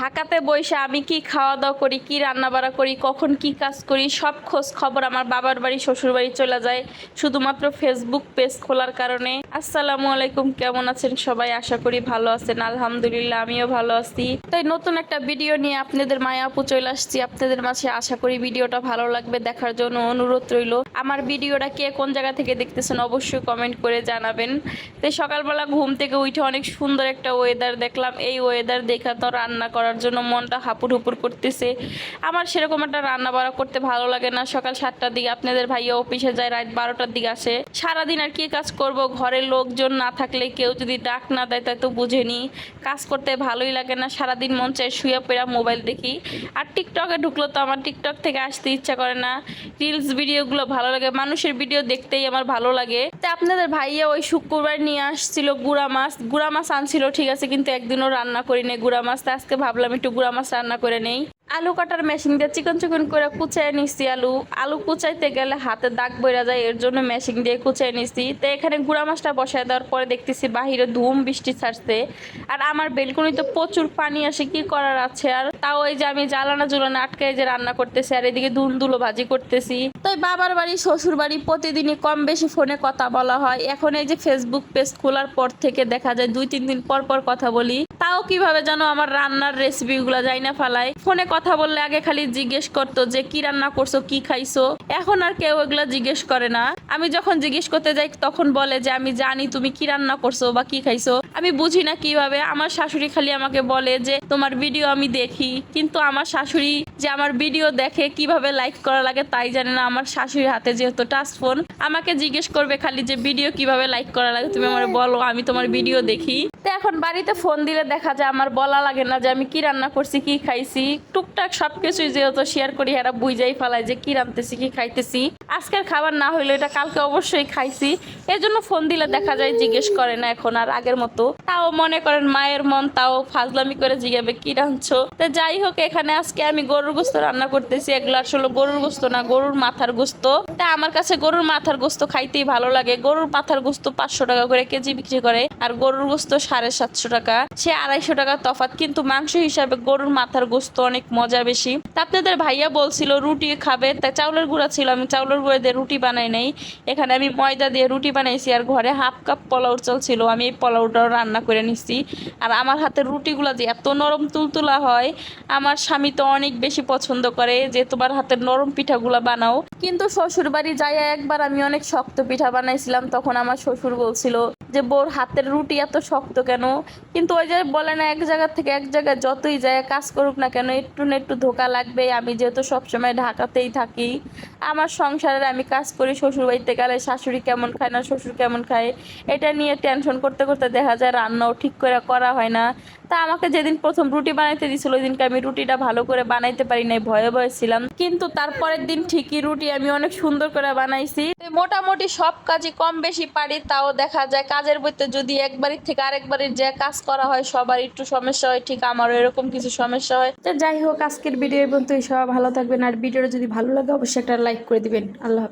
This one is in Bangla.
ঢাকাতে বসে আমি কি খাওয়া দাওয়া করি, কি রান্না বাড়া করি, কখন কি কাজ করি, সব খোঁজ খবর আমার বাবার বাড়ি শ্বশুর বাড়ি চলে যায়। শুধুমাত্র ফেসবুক পেজ খোলার কারণে। আসসালামু আলাইকুম, কেমন আছেন সবাই? আশা করি ভালো আছেন। আলহামদুলিল্লাহ, আমিও ভালো আছি। তাই নতুন একটা ভিডিও নিয়ে আপনাদের মায়া আপু চলে আসছি। আপনাদের মাঝে আশা করি ভিডিওটা ভালো লাগবে, দেখার জন্য অনুরোধ রইল। আমার ভিডিওটা কে কোন জায়গা থেকে দেখতেছেন অবশ্যই কমেন্ট করে জানাবেন। তাই সকালবেলা ঘুম থেকে উঠে অনেক সুন্দর একটা ওয়েদার দেখলাম। এই ওয়েদার দেখা তো রান্না করার জন্য মনটা হাপুর হুপুর করতেছে। আমার সেরকম একটা রান্না বাড়া করতে ভালো লাগে না। সকাল সাতটার দিকে আপনাদের ভাইয়া অফিসে যায়, রাত বারোটার দিকে আসে। সারাদিন আর কি কাজ করব? ঘরের লোকজন না থাকলে কেউ যদি ডাক না দেয়, তাই তো বুঝেনি। কাজ করতে ভালোই লাগে না। সারাদিন মন চায় শুয়ে পেরা মোবাইল দেখি। আর টিকটকে ঢুকলো তো আমার টিকটক থেকে আসতে ইচ্ছা করে না। রিলস ভিডিওগুলো ভালো লাগে। মানুষের ভিডিও দেখতেই আমার ভালো লাগে। তা আপনাদের ভাইয়া ওই শুক্রবার নিয়ে আসছিল গুড়া মাছ। গুড়া মাছ আনছিল, ঠিক আছে, কিন্তু একদিনও রান্না করি নেই গুড়া মাছ তা আজকে ভাবলাম একটু গুড়া মাছ রান্না করে নেই। আলু কাটার মেশিন দিয়ে চিকন চিকন করে কুচাই নিচ্ছি আলু। আলু কুচাইতে গেলে হাতে দাগ বইরা যায়, এর জন্য মেশিন দিয়ে কুচাই নিচ্ছি তো এখানে গুড়া মাছটা বসায় দেওয়ার পরে দেখতেছি বাহিরে ধুম বৃষ্টি ছাড়ছে। আর আমার বেলকনিতে প্রচুর পানি আসে, কি করার আছে? আর তাও ওই যে আমি জ্বালানা জুলানা আটকে যে রান্না করতেছি আর এদিকে দুলো ভাজি করতেছি। তাই বাবার বাড়ি, শ্বশুর বাড়ি প্রতিদিনই কম বেশি ফোনে কথা বলা হয়। এখন এই যে ফেসবুক পেজ খোলার পর থেকে দেখা যায় দুই, তিন দিন পর পর কথা বলি। তাও কীভাবে যেন আমার রান্নার রেসিপিগুলো যাই না ফালাই। ফোনে কথা বললে আগে খালি জিজ্ঞেস করতো যে কি রান্না করছ, কি খাইছো? এখন আর কেউ এগুলা জিজ্ঞেস করে না। আমি যখন জিজ্ঞেস করতে যাই, তখন বলে যে, আমি জানি তুমি কি রান্না করছ বা কি খাইছো। আমি বুঝি না কীভাবে। আমার শাশুড়ি খালি আমাকে বলে যে, তোমার ভিডিও আমি দেখি। কিন্তু আমার শাশুড়ি যে আমার ভিডিও দেখে কীভাবে লাইক করা লাগে তাই জানে না। আমার শাশুড়ির হাতে যেহেতু টাচ ফোন, আমাকে জিজ্ঞেস করবে খালি যে, ভিডিও কীভাবে লাইক করা লাগে? তুমি আমার বলো, আমি তোমার ভিডিও দেখি। তো এখন বাড়িতে ফোন দিলে দেখা যায় আমার বলা লাগে না যে আমি কি রান্না করছি, কি খাইছি। টুকটাক সবকিছুই যেহেতু শেয়ার করি, এরা বুঝাই ফেলায় যে কি রান্নতেছি কি খাইতেছি। আজকের খাবার না হইলে এটা কালকে অবশ্যই খাইছি। এর জন্য ফোন দিলে দেখা যায় জিজ্ঞেস করে না এখন আর আগের মতো। তাও মনে করেন মায়ের মন, তাও ফাজলামি করে জিগাবে কি রাঁধছো? তো যাই হোক, এখানে আজকে আমি গরুর গোস্ত রান্না করতেছি। এগুলো আসলে গরুর গোস্ত না, গরুর মাথার গোস্ত। তা আমার কাছে গরুর মাথার গোস্ত খাইতেই ভালো লাগে। গরুর মাথার গোস্ত পাঁচশো টাকা করে কেজি বিক্রি করে, আর গরুর গোস্ত সাড়ে সাতশো টাকা। সে আড়াইশো টাকা তফাৎ, কিন্তু মাংস হিসাবে গরুর মাথার গোস্ত অনেক মজা বেশি। আপনাদের ভাইয়া বলছিল, রুটি খাবে, তা চাউলের গুঁড়া ছিল, আমি চাউলের গুঁড়া দিয়ে রুটি বানাই নাই। এখানে আমি ময়দা দিয়ে রুটি বানাইছি, আর ঘরে হাফ কাপ পোলাও চাল ছিল, আমি এই পোলাওটাও রান্না করে নিচ্ছি আর আমার হাতের রুটিগুলো যে এত নরম তুলতুলা হয়, আমার স্বামী তো অনেক বেশি পছন্দ করে, যে তোমার হাতের নরম পিঠাগুলো বানাও। কিন্তু শ্বশুর বাড়ি যাই একবার আমি অনেক শক্ত পিঠা বানাইছিলাম, তখন আমার শ্বশুর বলছিল যে, বোর হাতের রুটি এত শক্ত কেন? কিন্তু ওই যে বলে না, এক জায়গা থেকে এক জায়গায় যতই যায় কাজ করুক না কেন, একটু না একটু ধোকা লাগবে আমি যেহেতু সবসময় ঢাকাতেই থাকি, আমার সংসারে আমি কাজ করি, শ্বশুর বাড়িতে গেলে শাশুড়ি কেমন খায় না, শ্বশুর কেমন খায়, এটা নিয়ে টেনশন করতে করতে দেখা যায় রান্নাও ঠিক করে করা হয় না। তা আমাকে যেদিন প্রথম রুটি বানাইতে দিয়েছিল ওই দিনকে আমি রুটিটা ভালো করে বানাইতে পারি নাই, ভয়ে ভয়ে ছিলাম। কিন্তু তারপরের দিন ঠিকই রুটি আমি অনেক সুন্দর করে বানাইছি। মোটামুটি সব কাজই কম বেশি পারি, তাও দেখা যায় কাজের বইতে যদি একবারের থেকে আরেকবারের যে কাজ করা হয়, সবার একটু সমস্যা হয়, ঠিক আমারও এরকম কিছু সমস্যা হয়। তো যাই হোক, আজকের ভিডিও পর্যন্ত সবাই ভালো থাকবেন, আর ভিডিওটা যদি ভালো লাগে, অবশ্যই একটা লাইক করে দিবেন। আল্লাহ।